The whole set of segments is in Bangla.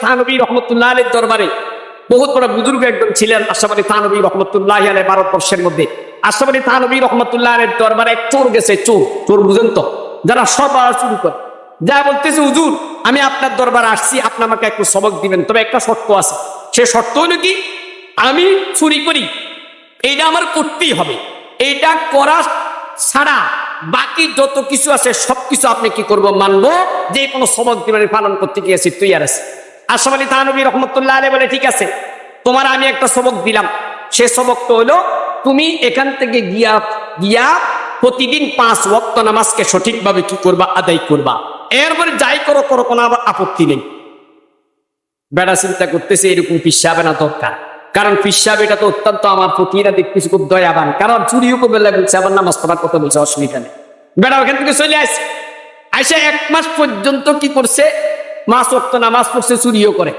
থানবী রহমতুল্লাহ আলীর দরবারে বহুত বড় বুজুর্গ একজন ছিলেন থানবী রহমতুল্লাহ আলী ভারতবর্ষের মধ্যে। থানবী রহমতুল্লাহ আলীর দরবারে এক চোর গেছে চোর চোর বুঝেন তো? যারা শুরু করে। যা বলতেছে, হুজুর, আমি আপনার দরবারে আসছি, আপনি আমাকে একটু সবক দিবেন। তবে একটা শর্ত আছে। সে শর্ত হলো কি? আমি চুরি করি। এইটা আমার করতেই হবে। এইটা করা ছাড়া বাকি যত কিছু আছে, সবকিছু আপনি কি করব মানবো? যে কোনো সবক পালন করতে গিয়েছি, তুই আর আছে আশরাফ আলী তানবী রহমতুল্লাহ আলী বলে, ঠিক আছে, তোমার আমি একটা সবক দিলাম। সে সবকটা হলো, তুমি এখান থেকে গিয়া গিয়া প্রতিদিন পাঁচ ওয়াক্ত নামাজকে সঠিকভাবে কি করবা, আদায় করবা। এরপরে যাই করো করো, কোনো আবার আপত্তি নেই। বেড়া চিন্তা করতেছে, এরকম পিসাবে না দরকার। কারণ পিসাব এটা তো অত্যন্ত আমার প্রতিরা দেখতেছি খুব দয়াবান। কারণ চুরিও করবে বলছে, আবার নামাজ পড়ার কথা বলছে, অসুবিধা নেই। বেড়া ওখান থেকে চলে আসছে আইসা এক মাস পর্যন্ত কি করছে? মাস অক্ত নামাজ পড়ছে, চুরিও করে।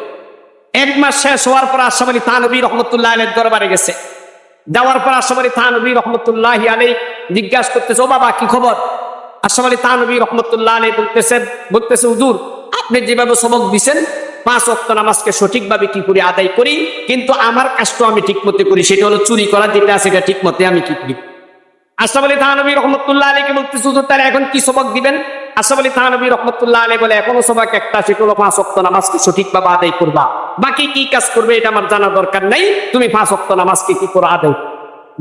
এক মাস শেষ হওয়ার পর আশাফ আলী তানবী রহমতুল্লাহ আলের দরবারে গেছে। যাওয়ার পর আশাফ আলী তানবী রহমতুল্লাহ আলী জিজ্ঞাসা করতেছে, ও বাবা, কি খবর? আশাফ আলী তানবী রহমতুল্লাহ আলী বলতেছে বলতেছে, হুজুর, আপনি যেভাবে সবক দিছেন পাঁচ অক্ত নামাজকে সঠিকভাবে কি করে, আদায় করি, কিন্তু আমার কাজটা আমি ঠিক মতো করি, সেটা হলো চুরি করা, যেটা আছে ঠিক মতে আমি কি করি। আলী রহমতুল্লাহ আলীকে তারা এখন কি সবক দিবেন? আলী রহমতুল্লাহ আলী বলে, এখনও সবক একটা সেটা হলো পাঁচ অক্ত নামাজকে সঠিকভাবে আদায় করবা। বাকি কি কাজ করবে এটা আমার জানা দরকার নাই, তুমি পাঁচ অক্ত নামাজকে কি করে, আদায়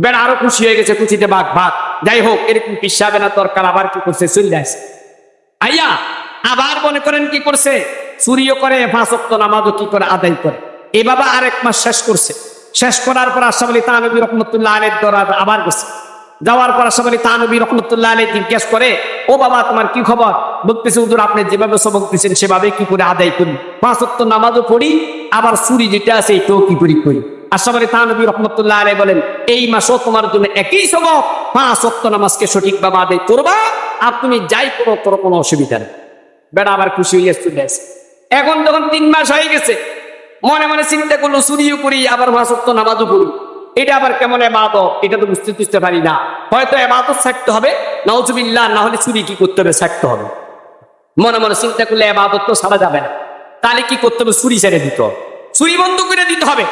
বেড়া আরও খুশি হয়ে গেছে, খুশিতে বাঘ ভাগ যাই হোক, এরকম পিসাবে না, দরকার আবার কি করছে, চলে আসে। আইয়া আবার মনে করেন কি করছে? চুরিও করে অক্ত নামাজও কি করে, আদায় করে। এ বাবা আরেক মাস শেষ করছে। শেষ করার পর আশরাফ আলী তানবী রহমতুল্লাহ আলের দরা আবার গেছে। যাওয়ার পর আশরাফ আলী তানবী রহমতুল্লাহ আলী জিজ্ঞেস করে, ও বাবা, তোমার কি খবর? বলতেছে, হুজুর, আপনি যেভাবে সবক দিচ্ছেন সেভাবে কি করে আদায় করি? পাঁচ অক্ত নামাজও পড়ি, আবার চুরি যেটা আছে, এটাও কি করি করি? আশরাফ আলী তানবী রহমতুল্লাহ আলী বলেন, এই মাসও তোমার জন্য একই সবক। পাঁচ নামাজকে সঠিকভাবে আদায় করবা, আর তুমি যাই করো করো কোনো অসুবিধা নেই। বেড়া আবার খুশি হইয়া চলে এখন যখন তিন মাস হয়ে গেছে, মনে মনে চিন্তা করল, চুরিও করি, আবার মাসক্ত নামাজও পড়ি। এটা আবার কেমন এবাদত? এটা তো বুঝতে বুঝতে পারি না। হয়তো এবাদত ছাড়তে হবে নওজুবিল্লাহ না হলে চুরি কি করতে হবে, ছাড়তে হবে। মনে মনে চিন্তা করলে এবাদত তো সারা যাবে না। তাহলে কি করতে হবে? চুরি ছেড়ে দিতে চুরি বন্ধ করে দিতে হবে।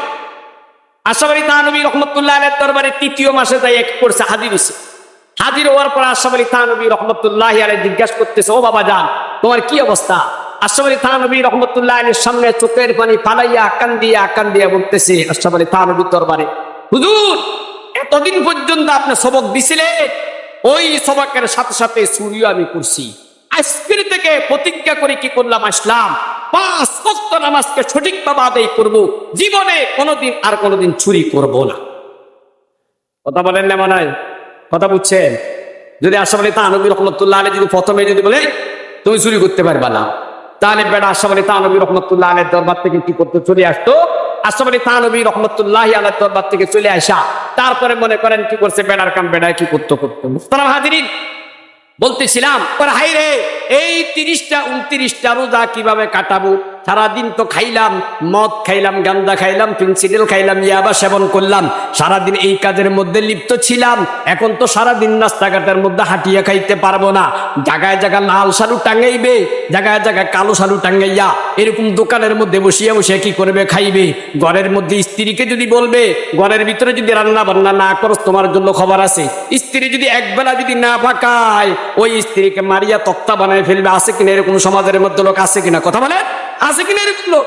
আশাবাড়ি তানবী রহমতুল্লাহ আলের দরবারে তৃতীয় মাসে তাই এক করছে হাজির হয়েছে হাজির হওয়ার পর আশরাফ আলী থানবী রহমতুল্লাহ আলী জিজ্ঞাসা করতেছে, ও বাবা যান তোমার কি অবস্থা? আশরাফ আলী থানবী রহমতুল্লাহ আলীর সামনে চোখের পানি পালাইয়া আকান দিয়া আকান দিয়া বলতেছে, আশরাফ আলী থানবীর দরবারে, হুজুর, এতদিন পর্যন্ত আপনি সবক দিছিলেন, ওই সবকের সাথে সাথে চুরিও আমি করছি। আজকের থেকে প্রতিজ্ঞা করে কি করলাম আসলাম? পাঁচ ভক্ত নামাজকে সঠিকভাবে আদায় করব, জীবনে কোনোদিন আর কোনোদিন চুরি করব না। কথা বলেন না মনে হয়? কথা বুঝছেন? যদি আশরাফ আলী তানবী রহমতুল্লাহ আলী যদি প্রথমে যদি বলে, তুমি চুরি করতে পারবা না। তাহলে বেটা আশরাফ আলী তানবী রহমতুল্লাহ আলের দরবার থেকে কি করতে? চলে আসতো। আশরাফ আলী তানবী রহমতুল্লাহ আলের দরবার থেকে চলে আসা। তারপরে মনে করেন কি করছে? বেড়ার কাম বেড়ায় কি করতে, করতো। মুস্তারাম হাজিরিন, বলতেছিলাম হাই রে এই তিরিশটা, উনত্রিশটা রোজা কীভাবে কাটাবো? সারাদিন তো খাইলাম, মদ খাইলাম, গান্দা খাইলাম পেন্সিডেল খাইলাম, ইয়াবা সেবন করলাম। সারাদিন এই কাজের মধ্যে লিপ্ত ছিলাম। এখন তো সারাদিন রাস্তাঘাটের মধ্যে হাঁটিয়ে খাইতে পারব না। জায়গায় জায়গায় লাল সালু টাঙ্গাইবে জায়গায় জায়গায় কালো সালু টাঙ্গাইয়া এরকম দোকানের মধ্যে বসিয়া বসিয়া কি করবে, খাইবে? ঘরের মধ্যে স্ত্রীকে যদি বলবে, ঘরের ভিতরে যদি রান্না বান্না না করো, তোমার জন্য খবর আছে। স্ত্রী যদি একবেলা যদি না ফাঁকায় ওই স্ত্রীকে মারিয়া তক্তা বানায় ফেলবে, আছে কিনা এরকম সমাজের মধ্যে লোক আছে কিনা? কথা বলে আছে কিনা এরকম? লোক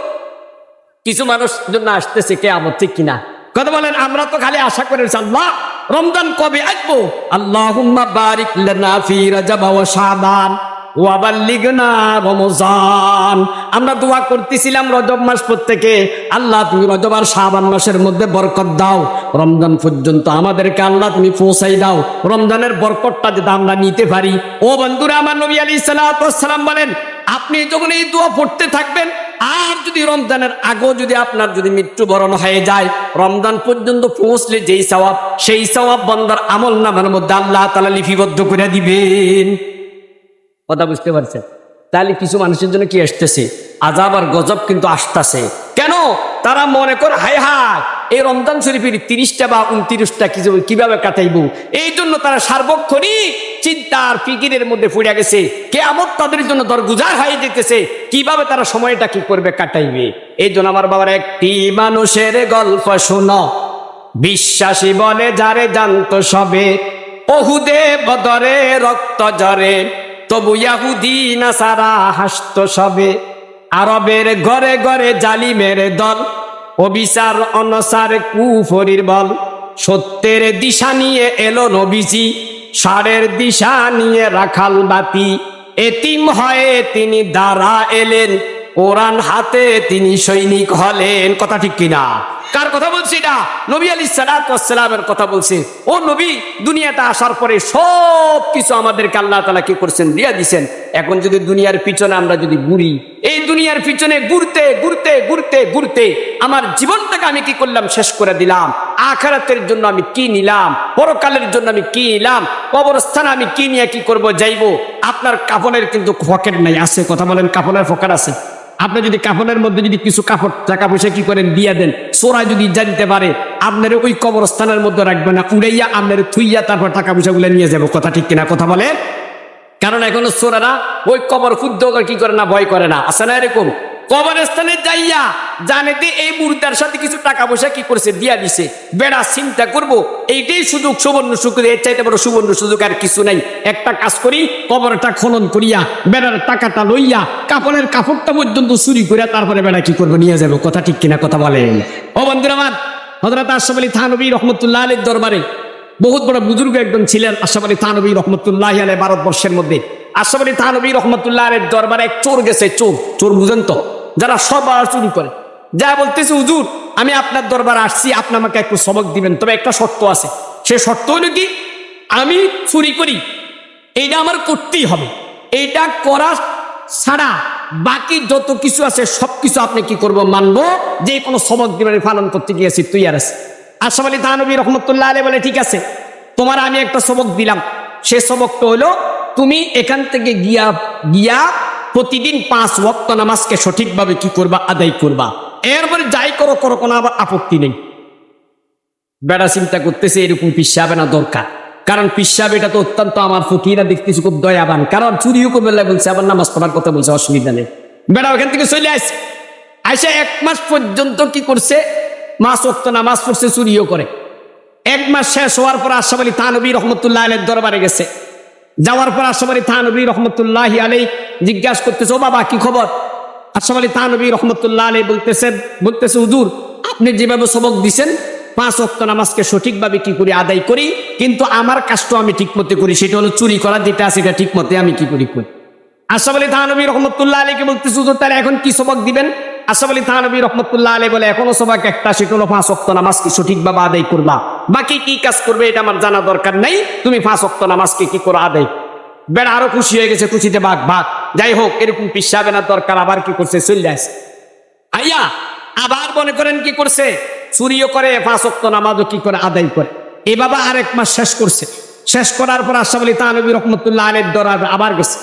কিছু মানুষ জন্য আসতেছে কে আমার ঠিক কিনা? কথা বলেন আমরা তো খালি আশা করে আল্লাহ রমজান কবে আসব? আল্লাহ বারিক লানা ফি রাজাব ওয়া শাবান রমজান। আমরা দোয়া করতেছিলাম রজব মাস প্রত্যেকে। আল্লাহ তুমি রজব আর শাবান মাসের মধ্যে বরকত দাও। রমজান পর্যন্ত আমাদেরকে আল্লাহ তুমি পৌঁছাই দাও। রমজানের বরকতটা যাতে আমরা নিতে পারি। ও বন্ধুরা আমার নবী আলী সালাম বলেন আপনি যখন এই দোয়া পড়তে থাকবেন, আর যদি রমজানের আগেও যদি আপনার যদি মৃত্যুবরণ হয়ে যায়, রমজান পর্যন্ত পৌঁছলে যেই সওয়াব, সেই সওয়াব বন্দার আমল নামের মধ্যে আল্লাহ তালা লিপিবদ্ধ করে দিবেন। কথা বুঝতে পারছেন? তাহলে কিছু মানুষের জন্য কি আসতেছে? আজাব আর গজব কিন্তু আসতেছে। কেন? তারা মনে করে, হায় হায় এই রমজান শরীফের তিরিশটা বা উনত্রিশটা কীভাবে কাটাইব? এই জন্য তারা সার্বক্ষণিক চিন্তার ফিকিরের মধ্যে পড়ে গেছে। কেয়ামত তাদের জন্য দরগুজার হয়ে যেতেছে। কীভাবে তারা সময়টা কি করবে, কাটাইবে? এই জন্য আমার বাবার একটি মানুষের গল্প শোনো। বিশ্বাসী বলে, যারে জানতো সবে, অহুদে বদরে রক্ত জরে তবু ইয়াহুদি না সারা হাসত সবে। আরবের ঘরে ঘরে জালিমের দল অবিচার অনসার কুফরির বল। সত্যের দিশা নিয়ে এলো নবীজি, সারের দিশা নিয়ে রাখাল বাতি। এতিম হয়ে তিনি দাঁড়া এলেন, কোরআন হাতে তিনি সৈনিক হলেন। কথা ঠিক কিনা? কার কথা বলছি এটা? নবী আলী সালাতামের কথা বলছে। ও নবী দুনিয়াটা আসার পরে সব কিছু আমাদেরকে আল্লাহ তালা কি করছেন? দিয়া দিছেন। এখন যদি দুনিয়ার পিছনে আমরা যদি ঘুরি এই দুনিয়ার পিছনে ঘুরতে ঘুরতে ঘুরতে ঘুরতে আমার জীবনটাকে আমি কি করলাম? শেষ করে দিলাম। আখারাতের জন্য আমি কি নিলাম? পরকালের জন্য আমি কি নিলাম? কবরস্থানে আমি কি নিয়ে কি করব? যাইবো। আপনার কাপনের কিন্তু ফকেট নাই, আছে কথা বলেন কাপনের ফকেট আছে। আপনি যদি কাপড়ের মধ্যে যদি কিছু কাপড়, টাকা পয়সা কি করেন, দিয়ে দেন। সোরা যদি জানতে পারে, আপনার ওই কবরস্থানের মধ্যে রাখবে না, উড়াইয়া আপনার থুইয়া তারপর টাকা পয়সা গুলো নিয়ে যাব। কথা ঠিক কিনা? কথা বলে কারণ এখনও সোরারা ওই কবর ক্ষুদ্র কি করে না, ভয় করে না। আছে না এরকম? কবরস্থানে যাইয়া জানে যে এই মুর্দার সাথে কিছু টাকা পয়সা কি করছে, দিয়া দিছে। বেড়া চিন্তা করব, এইটাই সুযোগ, সুবর্ণ সুযোগ। এর চাইতে বড় সুবর্ণ সুযোগ আর কিছু নাই। একটা কাজ করি, কবরটা খনন করিয়া বেড়ার টাকাটা লইয়া কাপড়ের কাপড়টা পর্যন্ত চুরি করিয়া তারপরে বেড়া কি করব, নিয়ে যাব। কথা ঠিক কিনা, কথা বলেন। ও বন্ধুরা আমার হজরত আশরাফ আলী থানবী রহমতুল্লাহ আলীর দরবারে বহুত বড় বুজুর্গ একজন ছিলেন আলী থানবী রহমতুল্লাহ আলী ভারতবর্ষের মধ্যে। আলী থানবী রহমতুল্লাহ আলীর দরবারে এক চোর গেছে, চোর চোর বুঝেন তো? যারা সবার চুরি করে। যা বলতেছে, হুজুর, আমি আপনার দরবার আসছি, আপনি আমাকে একটু সবক দিবেন। তবে একটা শর্ত আছে। সে শর্ত হলো কি? আমি চুরি করি, এইটা আমার করতেই হবে। এইটা করা ছাড়া বাকি যত কিছু আছে সব কিছু আপনি কি করব, মানবো? যে কোনো সবক দিবেন পালন করতে গিয়েছি, তুই আর আছে আশরাফ আলী তানবী রহমতুল্লাহ আলী বলে, ঠিক আছে, তোমার আমি একটা সবক দিলাম। সে সবকটা হলো, তুমি এখান থেকে গিয়া গিয়া প্রতিদিন পাঁচ ওয়াক্ত নামাজকে সঠিকভাবে কি করবা, আদায় করবা। এরপরে যাই করো করো, কোনো আবার আপত্তি নেই। বেড়া চিন্তা করতেছে, এরকম পিসাবে না দরকার। কারণ পিসাব এটা তো অত্যন্ত আমার ফকিরা দেখতেছি, খুব দয়াবান। কারণ চুরিও করবে বলছে, আবার নামাজ পড়ার কথা বলছে, অসুবিধা নেই। বেড়া ওখান থেকে চলে আসছে আইসা এক মাস পর্যন্ত কি করছে মাস অক্ত নামাজ পড়ছে, চুরিও করে। এক মাস শেষ হওয়ার পর আশাফ আলী থানবী রহমতুল্লাহ আলের দরবারে গেছে। যাওয়ার পর আশাফ আলী থানবী রহমতুল্লাহ আলী জিজ্ঞাসা করতেছে, ও বাবা, কি খবর? আশাফ আলী থানবী রহমতুল্লাহ আলী বলতেছেন, বলতেছে, হুজুর, আপনি যেভাবে সবক দিছেন, পাঁচ অক্ত নামাজকে সঠিকভাবে কি করি, আদায় করি, কিন্তু আমার কাজটা আমি ঠিক মতে করি, সেটা হলো চুরি করা, যেটা আছে সেটা ঠিক মতে আমি কি করি করি আশাফ আলী থানবী রহমতুল্লাহ আলীকে বলতেছে, হুজুর, তাহলে এখন কি সবক দিবেন? আশাফ আলী থানবী রহমতুল্লাহ আলী বলে, এখনও সবাইকে একটা সেটা হলো, পাঁচ অক্ত নামাজকে সঠিকভাবে আদায় করবা? বাকি কি কাজ করবে এটা আমার জানা দরকার নাই, তুমি পাঁচ অক্ত নামাজকে কি করে আদায় বেড়া আরও খুশি হয়ে গেছে, খুশিতে বাঘ বাঘ। যাই হোক, এরকম পিসাবে না দরকার, আবার কি করছে? চলে আসে। আইয়া আবার মনে করেন কি করছে? চুরিও করে, পাঁচ অক্ত নামাজও কি করে? আদায় করে। এ বাবা আরেক মাস শেষ করছে। শেষ করার পর আশাফ আলী তানবী রহমতুল্লাহ আলের দরার আবার গেছে।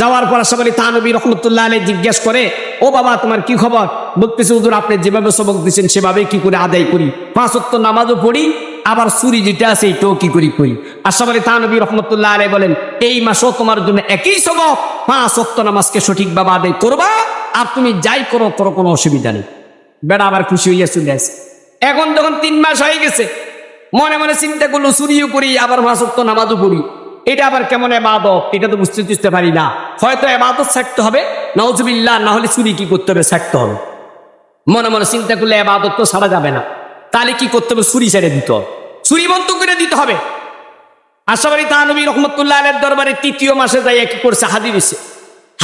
যাওয়ার পর আলী তানবী রহমতুল্লাহ আলী জিজ্ঞেস করে, ও বাবা, তোমার কি খবর? বলতেছে, হুজুর, আপনি যেভাবে সবক দিচ্ছেন সেভাবেই কি করে আদায় করি? পাঁচ অক্ত নামাজও পড়ি, আবার চুরি যেটা আছে এইটাও কি করি করি? আশাফ আলী তানবী রহমতুল্লাহ আলী বলেন, এই মাসও তোমার জন্য একই সবক। পাঁচ অক্ত নামাজকে সঠিকভাবে আদায় করবা, আর তুমি যাই করো করো কোনো অসুবিধা নেই। বেড়া আবার খুশি হইয়া চলে আসে। এখন যখন তিন মাস হয়ে গেছে, মনে মনে চিন্তা করল চুরিও করি, আবার মাসক্ত নামাজও পড়ি। এটা আবার কেমন এবাদত? এটা তো বুঝতে বুঝতে পারি না। হয়তো এবাদত ছাড়তে হবে নজবিল্লা না হলে চুরি কি করতে হবে? ছাড়তে হবে। মনে মনে চিন্তা করলে এবাদত তো সারা যাবে না। তাহলে কি করতে হবে? চুরি ছেড়ে দিতে হবে। চুরি বন্ধ করে দিতে হবে। আশাবাড়ি তানবী রহমতুল্লাহ আলের দরবারে তৃতীয় মাসে যাই কি করছে, হাজির হয়েছে।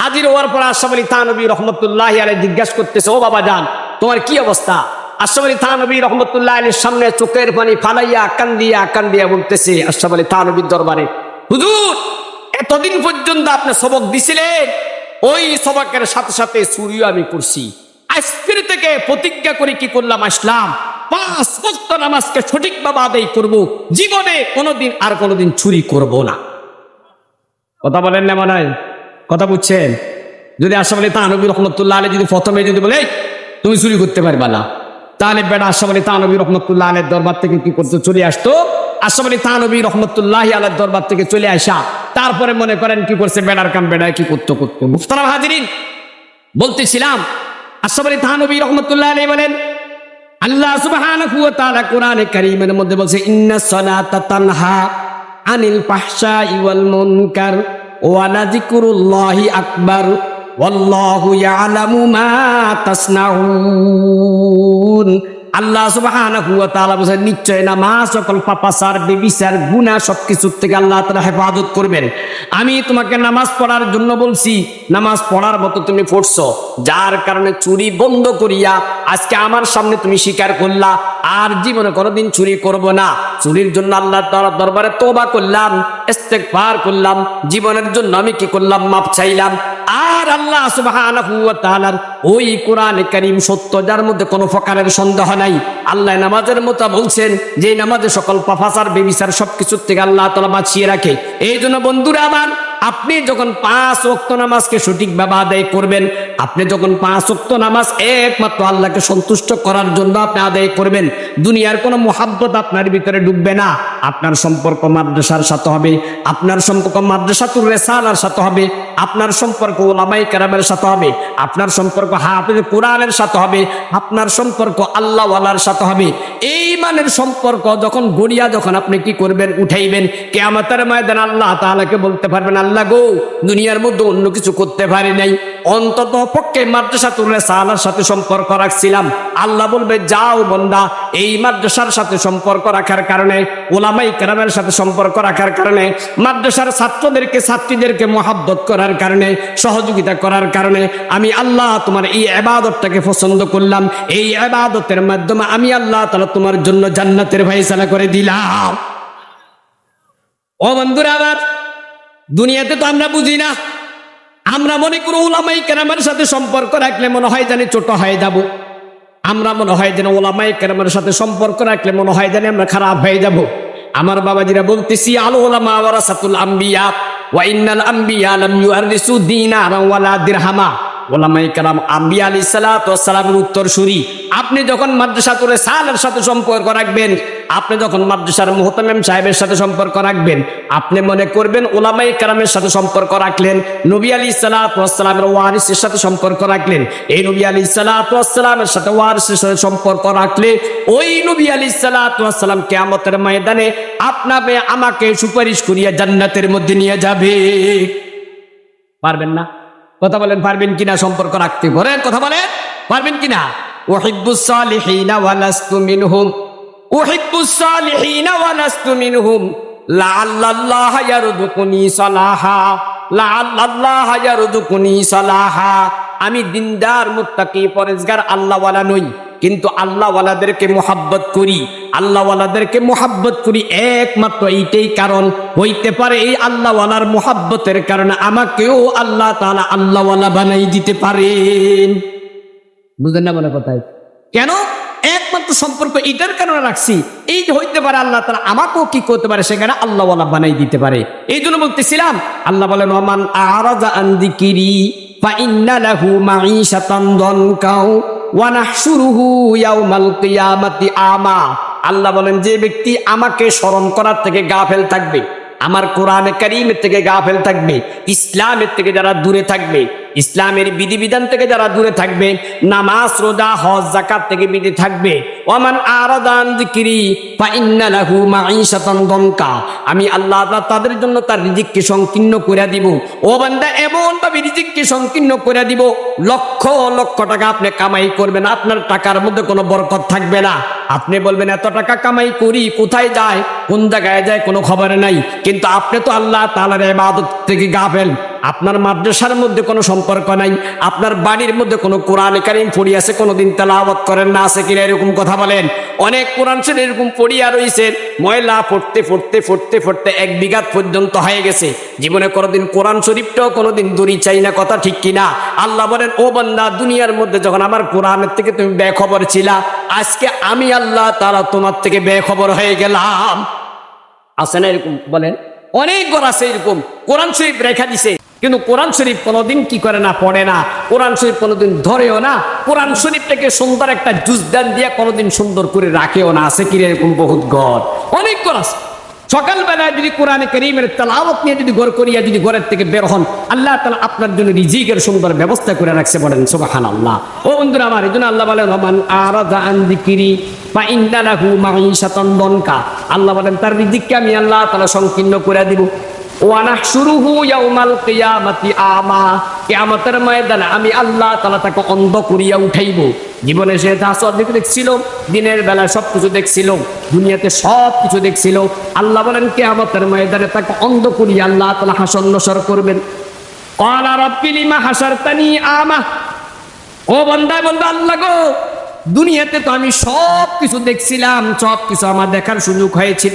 হাজির হওয়ার পর আলী থানবী রহমতুল্লাহ আলী জিজ্ঞাসা করতেছে, ও বাবা যান তোমার কি অবস্থা? আশরাফ আলী থানবী রহমতুল্লাহ আলীর সামনে চোখের পানি ফালাইয়া কান্দিয়া কান্দিয়া বলতেছে আশরাফ আলী দরবারে হুজুর, এতদিন পর্যন্ত আপনি সবক দিছিলেন, ওই সবকের সাথে সাথে চুরিও আমি করছি। আজকের থেকে প্রতিজ্ঞা করে কি করলাম আসলাম? পাঁচ ভক্ত নামাজকে সঠিকভাবে আদায় করব, জীবনে কোনোদিন আর কোনোদিন চুরি করব না। কথা বলেন না মনে কথা বুঝছেন? যদি আশরাফ আলী তানবী রহমতুল্লাহ আলী যদি প্রথমে যদি বলে তুমি চুরি করতে পারবা না। তাহলে বেড়া আশরাফ আলী তানবী রহমতুল্লাহ আলের দরবার থেকে কি করতে? চলে আসতো? আশরাফ আলী তানবী রহমতুল্লাহ আলের দরবার থেকে চলে আসা। তারপরে মনে করেন কি করছে? বেড়ার কাম বেড়ায় কি করতে করতে। মুফতারাম হাজিরিন, বলতেছিলাম আশরাফ আলী তানবী রহমতুল্লাহ আলী বলেন, আল্লাহ সুবহানাহু ওয়া তাআলা কোরআনে কারীমের মধ্যে বলছে, ইন্না সালাতা তানহা আনিল ফাহশাই ওয়াল মুনকার ওয়া লাযিকরুল্লাহি আকবার ওয়াল্লাহু ইয়ালামু মা তাসনাউন। আল্লাহ বলেন নিশ্চয় নামাজ সকল পাপাসার বেবিচার, গুনাহ সবকিছুর থেকে আল্লাহ তাআলা হেফাজত করবেন। আমি তোমাকে নামাজ পড়ার জন্য বলছি, নামাজ পড়ার মতো তুমি পড়ছো, যার কারণে চুরি বন্ধ করিয়া আজকে আমার সামনে তুমি স্বীকার করলা, আর জীবনে কোনোদিন চুরি করব না। চুরির জন্য আল্লাহ তাআলার দরবারে তোবা করলাম, ইস্তেগফার করলাম, জীবনের জন্য আমি কি করলাম, মাপ চাইলাম। আর আল্লাহ তাআলার ওই কোরআন করিম সত্য, যার মধ্যে কোনো প্রকারের সন্দেহ নাই। আল্লাহ নামাজের মতো বলছেন, যে নামাজে সকল পাফাসার বেবিচার সবকিছুর থেকে আল্লাহ তালা বাঁচিয়ে রাখে। এই জন্য বন্ধুরা আমার, আপনি যখন পাঁচ ওয়াক্ত নামাজকে সঠিকভাবে আদায় করবেন, আপনি যখন পাঁচ ওয়াক্ত নামাজ একমাত্র আল্লাহকে সন্তুষ্ট করার জন্য আপনি আদায় করবেন, দুনিয়ার কোনো মোহাব্বত আপনার ভিতরে ডুববে না। আপনার সম্পর্ক মাদ্রাসার সাথে হবে, আপনার সম্পর্ক মাদ্রাসাতুর রেসালার সাথে হবে আপনার সম্পর্ক ওলামাই কারামের সাথে হবে, আপনার সম্পর্ক হাফিজ কোরআনের সাথে হবে, আপনার সম্পর্ক আল্লাহওয়ালার সাথে হবে। এই মানের সম্পর্ক যখন গড়িয়া যখন আপনি কি করবেন, উঠাইবেন কে কেয়ামতের ময়দান আল্লাহ তাআলাকে বলতে পারবেন, আল্লাহ গো, দুনিয়ার মধ্যে অন্য কিছু করতে পারি নাই। অন্তত পক্ষে মাদ্রাসাতুর রেসালার সাথে সম্পর্ক রাখছিলাম। আল্লাহ বলবে, যাও বন্দা, এই মাদ্রাসার সাথে সম্পর্ক রাখার কারণে ওলামাই কেরামের সাথে সম্পর্ক রাখার কারণে, মাদ্রাসার ছাত্রদেরকে, ছাত্রীদেরকে মহাব্বত করার কারণে, সহযোগিতা করার কারণে আমি আল্লাহ তোমার এই আবাদতটাকে পছন্দ করলাম। এই আবাদতের মাধ্যমে আমি আল্লাহ তালা তোমার জন্য জান্নাতের ফাইসালা করে দিলাম। ও বন্ধুরা আবার দুনিয়াতে তো আমরা বুঝি না। আমরা মনে করি ওলামাই কেরামের সাথে সম্পর্ক রাখলে মনে হয় জানি ছোট হয়ে যাব। আমরা মনে হয় যেন ওলামাই কেরামের সাথে সম্পর্ক রাখলে মনে হয় জানি আমরা খারাপ হয়ে যাব। আমার বাবাজিরা বলতেছি, আলো ওলামা ওয়ারাসাতুল আম্বিয়া, ওয়া ওয়ালা দিরহামা। কালাম আম্বিয়া আলী সালামের উত্তর আপনি যখন মাদ্রাসা করে সালের সাথে সম্পর্ক রাখবেন আপনি যখন মাদ্রাসার মোহতামেম সাহেবের সাথে সম্পর্ক রাখবেন, আপনি মনে করবেন ওলামাই কালামের সাথে সম্পর্ক রাখলেন, নবী আলী সালামের ওয়ারিসের সাথে সম্পর্ক রাখলেন, এই নবী আলী সালামের সাথে ওয়ারিসের সাথে সম্পর্ক রাখলে ওই নবী আলী সালাম কেয়ামতের ময়দানে আপনাকে আমাকে সুপারিশ করিয়া জান্নাতের মধ্যে নিয়ে যাবে। পারবেন না? কথা বলেন, পারবেন কিনা সম্পর্ক রাখতে? পারেন কথা বলেন, পারবেন কিনা? ওহিব্বুস সালিহিনা ওয়ালাস্তু মিনহুম। আমি দিনদার, মুত্তাকি, পরেজগার, আল্লাহওয়ালা নই। কিন্তু আল্লাহওয়ালাদেরকে মোহাব্বত করি। আল্লাহওয়ালাদেরকে মোহাব্বত করি একমাত্র এইটাই কারণ। হইতে পারে এই আল্লাহওয়ালার মোহাব্বতের কারণে আমাকেও আল্লাহ তাআলা আল্লাহওয়ালা বানাই দিতে পারেন। বুঝলেন না মনে কথায়? কেন? একমাত্র সম্পর্ক এটার কারণে রাখছি। এই যে হইতে পারে আল্লাহ তারা আমাকেও কি করতে পারে, সেখানে আল্লাহ আল্লাহওয়ালা বানাই দিতে পারে। এই জন্য বলতেছিলাম, আল্লাহ বলেন, ওমান আরাজা আন্দিকিরি ফা ইন্না লাহু মাঈশাতান দনকাও ওয়া নাহশুরুহু ইয়াউমাল কিয়ামাতি আল্লাহ বলেন, যে ব্যক্তি আমাকে স্মরণ করার থেকে গাফেল থাকবে, আমার কোরআনে কারিমের থেকে গাফেল থাকবে, ইসলামের থেকে যারা দূরে থাকবে ইসলামের বিধিবিধান থেকে যারা দূরে থাকবে, নামাজ, রোজা, হজ জাকাত থেকে বিধি থাকবে। ওমান আরাদান যিকরি ফা ইন্না লাহু মাঈশাতান দনকা আমি আল্লাহ তাআলা তাদের জন্য তার রিজিককে সংকীর্ণ করে দিব। ও বান্দা এমন ভাবে রিজিককে সংকীর্ণ করে দিব, লক্ষ লক্ষ টাকা আপনি কামাই করবেন, আপনার টাকার মধ্যে কোনো বরকত থাকবে না। আপনি বলবেন, এত টাকা কামাই করি, কোথায় যায়? কোন জায়গায় যায়? কোনো খবর নাই। কিন্তু আপনি তো আল্লাহ তাআলার ইবাদত থেকে গাফেল। আপনার মাদ্রাসার মধ্যে কোনো সম্পর্ক নাই, আপনার বাড়ির মধ্যে কোনো কোরআন কারিম পড়ি আছে, কোনোদিন তেলাওয়াত করেন না আছে কিনা এরকম কথা বলেন। অনেক কোরআন শরীফ এরকম পড়িয়া রয়েছে ময়লা পড়তে পড়তে পড়তে পড়তে এক বিঘাত পর্যন্ত হয়ে গেছে। জীবনে কোনোদিন কোরআন শরীফটাও কোনোদিন দূরি চাই না, কথা ঠিক কিনা? আল্লাহ বলেন, ও বান্দা, দুনিয়ার মধ্যে যখন আমার কোরআনের থেকে তুমি বেখবর ছিলা, আজকে আমি আল্লাহ তারা তোমার থেকে বেখবর হয়ে গেলাম। আছে না এরকম? বলেন, অনেক ঘর আছে এরকম। কোরআন শরীফ রেখা দিছে। কিন্তু কোরআন শরীফ কোনোদিন কি করে না, পড়ে না? কোরআন শরীফ কোনোদিন ধরেও না? কোরআন শরীফটাকে সুন্দর একটা জুজদান দিয়ে কোনোদিন সুন্দর করে রাখেও না। আছে কি এরকম বহুত গড়? অনেক গড় আছে। সকালবেলায় যদি কোরআনে করিমের তালাওয়াত নিয়ে যদি ঘর করিয়া যদি ঘরের থেকে বের হন, আল্লাহ তালা আপনার জন্য রিজিকের সুন্দর ব্যবস্থা করে রাখছে বলেন সুবাহান আল্লাহ ও বন্ধুরা আমার, এই জন্য আল্লাহ বলেন রহমান আরাদা আন্দিকিরি বা ইন্দালাহু মাঈশাতান দনকা। আল্লাহ বলেন, তার রিজিককে আমি আল্লাহ তালা সংকীর্ণ করে দিব। ময়দানে আমি আল্লাহ তাআলা তাকে অন্ধ করিয়া উঠাইব। জীবনে সে সব দেখছিল, দিনের বেলা সব কিছু দেখছিল, দুনিয়াতে সব কিছু দেখছিল। আল্লাহ বলেন, কিয়ামতের ময়দানে তাকে অন্ধ করিয়া আল্লাহ তাআলা হাসন নসর করবেন। ক্বালা রাব্বি লিমা হাসারতানি আমা। ও বন্দা বলবে আল্লাহ গো, দুনিয়াতে তো আমি সব কিছু দেখছিলাম, সব কিছু আমার দেখার সুযোগ হয়েছিল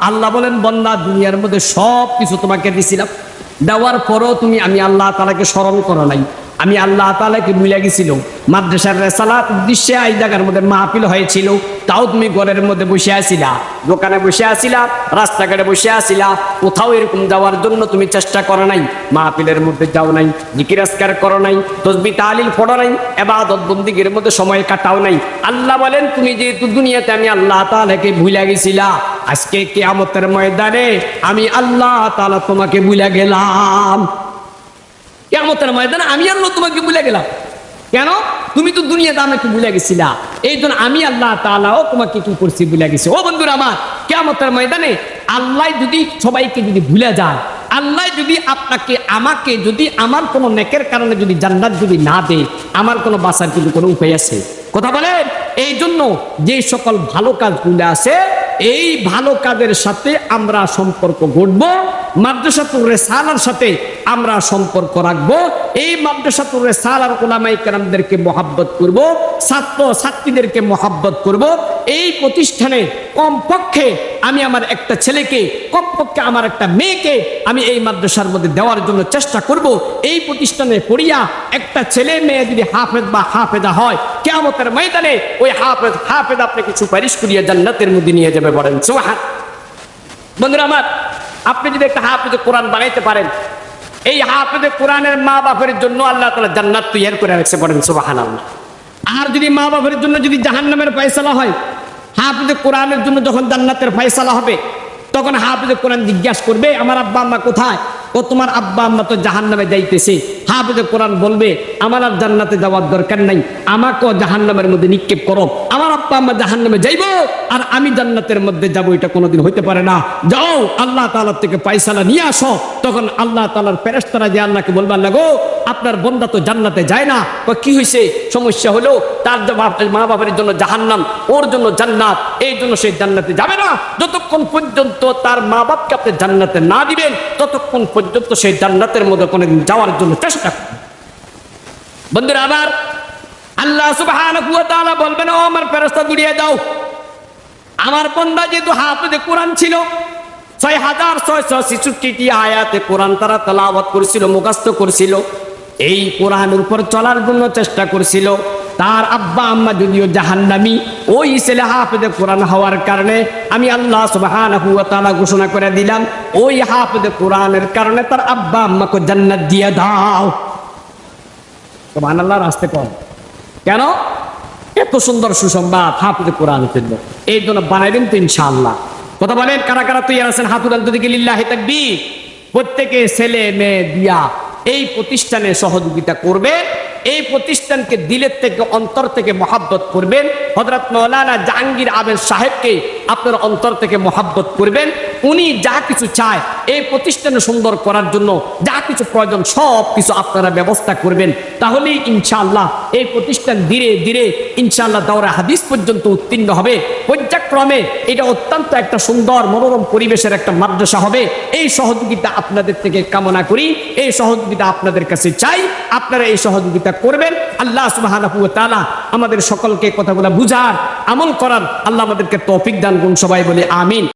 আল্লাহ বলেন, বন্দা, দুনিয়ার মধ্যে সব কিছু তোমাকে দিছিলাম। দেওয়ার পরও তুমি আমি আল্লাহ তালাকে স্মরণ করো নাই। আমি আল্লাহ তালাকে ভুলে গেছিল মাদ্রাসার রেসালাত উদ্দেশ্যে এই জায়গার মধ্যে মাহফিল হয়েছিল। তাও তুমি ঘরের মধ্যে বসে আসিলা দোকানে বসে আসিলা রাস্তাঘাটে বসে আসিলা কোথাও এরকম যাওয়ার জন্য তুমি চেষ্টা করো নাই, মাহফিলের মধ্যে যাও নাই জিকিরাজকার করো নাই, তসবি তালিল পড়ো নাই, এবাদত বন্দিগের মধ্যে সময় কাটাও নাই। আল্লাহ বলেন, তুমি যেহেতু দুনিয়াতে, আমি আল্লাহ তালাকে ভুলে গেছিলা। আজকে কেয়ামতের ময়দানে আমি আল্লাহ তালা তোমাকে ভুলে গেলাম। কেমতের ময়দানে আমি আল্লাহ তোমাকে ভুলে গেলাম। কেন? তুমি তো দুনিয়াতে আমাকে ভুলে গেছিলা। এই জন্য আমি আল্লাহ তালাও তোমাকে কি করছি ভুলে গেছি। ও বন্ধুরা আমার কেমতের ময়দানে আল্লাহ যদি সবাইকে যদি ভুলে যায়, আল্লাহ যদি আপনাকে, আমাকে যদি আমার কোনো নেকের কারণে যদি জান্নাত যদি না দেয়, আমার কোনো বাঁচার কিন্তু কোনো উপায় আছে। কথা বলেন? এই জন্য যে সকল ভালো কাজগুলো আছে এই ভালো কাজের সাথে আমরা সম্পর্ক গড়ব, মাদ্রাসাতুর রেসালার সাথে আমরা সম্পর্ক রাখব, এই মাদ্রাসাতুর রেসালার ওলামাই কেরামদেরকে মহাব্বত করব ছাত্র ছাত্রীদেরকে মহাব্বত করব। এই প্রতিষ্ঠানে কমপক্ষে আমি আমার একটা ছেলেকে, কমপক্ষে আমার একটা মেয়েকে আমি এই মাদ্রাসার মধ্যে দেওয়ার জন্য চেষ্টা করব। এই প্রতিষ্ঠানে পড়িয়া একটা ছেলে মেয়ে যদি হাফেজ বা হাফেজা হয় কেমতের ময়দানে ওই হাফেজ হাফেজ আপনাকে সুপারিশ করিয়া জান্নাতের মধ্যে নিয়ে যাবে বলেন সোহান বন্ধুরা আমার, আপনি যদি একটা হাফেজে কোরআন বানাইতে পারেন, এই হাফেজে কোরআনের মা বাপের জন্য আল্লাহ তালা জান্নাত তৈরি করে রাখছে বলেন সুবাহান আল্লাহ আর যদি মা বাপের জন্য যদি জাহান্নামের ফয়সালা হয়, হাফেজে কোরআনের জন্য যখন জান্নাতের ফয়সালা হবে, তখন হাফেজে কোরআন জিজ্ঞাসা করবে, আমার আব্বা আম্মা কোথায়? ও তোমার আব্বা আম্মা তো জাহান্নামে যাইতেছে। হাফেজে কোরআন বলবে, আমার আর জান্নাতে যাওয়ার দরকার নাই। আমাকেও জাহান্নামের মধ্যে নিক্ষেপ করো। আমার আব্বা আম্মা জাহান্নামে যাইব আর আমি জান্নাতের মধ্যে যাব। এটা কোনোদিন হইতে পারে না। যাও, আল্লাহ তালার থেকে পয়সালা নিয়ে আসো। তখন আল্লাহ তালার ফেরেস্তারা যে আল্লাহকে বলবার লাগো আপনার বন্দা তো জান্নাতে যায় না। কি হয়েছে সমস্যা হলো তার মা বাবার জন্য জাহান্নাম, ওর জন্য জান্নাত। এই জন্য সে জান্নাতে যাবে না। যতক্ষণ পর্যন্ত তার মা বাপকে আপনি জান্নাতে না দিবেন, ততক্ষণ পর্যন্ত সেই জান্নাতের মধ্যে কোনোদিন যাওয়ার জন্য চেষ্টা করবেন বন্ধুরা, আবার আল্লাহ তাআলা বলবেন, ও আমার ফেরেশতা দুড়িয়ে যাও আমার বন্দা যেহেতু হাফেজে কোরআন ছিল, ছয় হাজার ছয়শো ছেষট্টিটি আয়াতে কোরআন তারা তেলাওয়াত করেছিল, মুখস্থ করেছিল, এই কোরআনের উপর চলার জন্য চেষ্টা করেছিল। তার আব্বা আম্মা যদিও জাহান্নামি ওই ছেলে হাফেজে কোরআন হওয়ার কারণে আমি আল্লাহ সুবহানাহু ওয়া ঘোষণা করে দিলাম, ওই হাফেজে কোরআনের কারণে তার আব্বা আম্মাকে জান্নাত দিয়ে দাও। সুবহানাল্লাহ, রাস্তে কম। কেন? এত সুন্দর সুসংবাদ হাফিজে কোরআন জন্য এই জন্য বানাইবেন তো ইনশাআল্লাহ। কথা বলেন, কারা কারা তুই আছেন হাতুরাল দিকে লিল্লাহি তাকবীর? প্রত্যেকে ছেলে, মেয়ে দিয়া এই প্রতিষ্ঠানে সহযোগিতা করবে। এই প্রতিষ্ঠানকে দিলের থেকে অন্তর থেকে মহাব্বত করবেন। হজরত মৌলানা জাহাঙ্গীর আবেদ সাহেবকে আপনার অন্তর থেকে মহাব্বত করবেন। উনি যা কিছু চায়, এই প্রতিষ্ঠানে সুন্দর করার জন্য যা কিছু প্রয়োজন, সব কিছু আপনারা ব্যবস্থা করবেন। তাহলেই ইনশাআল্লাহ এই প্রতিষ্ঠান ধীরে ধীরে ইনশাআল্লাহ দাওরা হাদিস পর্যন্ত উত্তীর্ণ হবে। পর্যায়ক্রমে এটা অত্যন্ত একটা সুন্দর মনোরম পরিবেশের একটা মাদ্রাসা হবে। এই সহযোগিতা আপনাদের থেকে কামনা করি। এই সহযোগিতা আপনাদের কাছে চাই। আপনারা এই সহযোগিতা করবেন। আল্লাহ তাআলা আমাদের সকলকে কথাগুলো বুঝার, আমল করার আল্লাহ আমাদেরকে তৌফিক দান সবাই বলে আমিন।